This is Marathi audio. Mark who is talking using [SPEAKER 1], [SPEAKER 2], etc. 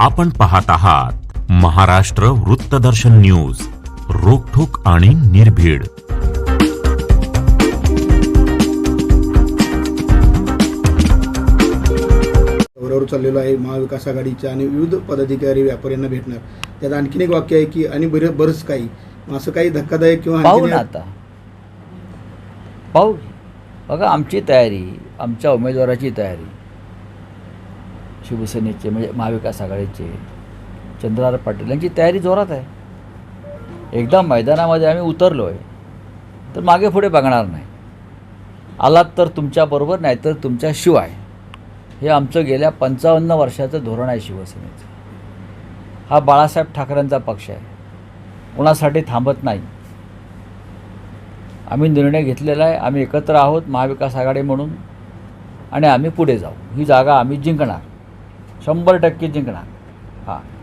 [SPEAKER 1] आपण पाहत आहात महाराष्ट्र वृत्तदर्शन न्यूज रोखोक आणि निर्भीड.
[SPEAKER 2] दौऱ्यावर चाललेलो आहे महाविकास आघाडीच्या आणि विविध पदाधिकारी व्यापाऱ्यांना भेटणार. त्यात आणखीन एक वाक्य आहे की आणि बरे बरंच काही. असं काही धक्कादायक किंवा
[SPEAKER 3] पाहू
[SPEAKER 2] आणखीन
[SPEAKER 3] ना आता. पाहू. बघा आमची तयारी आमच्या उमेदवाराची तयारी. शिवसेनेचे म्हणजे महाविकास आघाडीचे चंद्रहार पाटील यांची तयारी जोरात आहे. एकदा मैदानामध्ये आम्ही उतरलो आहे तर मागे पुढे बघणार नाही. आलात तर तुमच्याबरोबर नाही तर तुमच्याशिवाय हे आमचं गेल्या पंचावन्न वर्षाचं धोरण आहे शिवसेनेचं. हा बाळासाहेब ठाकरेंचा पक्ष आहे. कोणासाठी थांबत नाही. आम्ही निर्णय घेतलेला आहे आम्ही एकत्र आहोत महाविकास आघाडी म्हणून आणि आम्ही पुढे जाऊ. ही जागा आम्ही जिंकणार. शंभर टक्के जिंकणार. हां.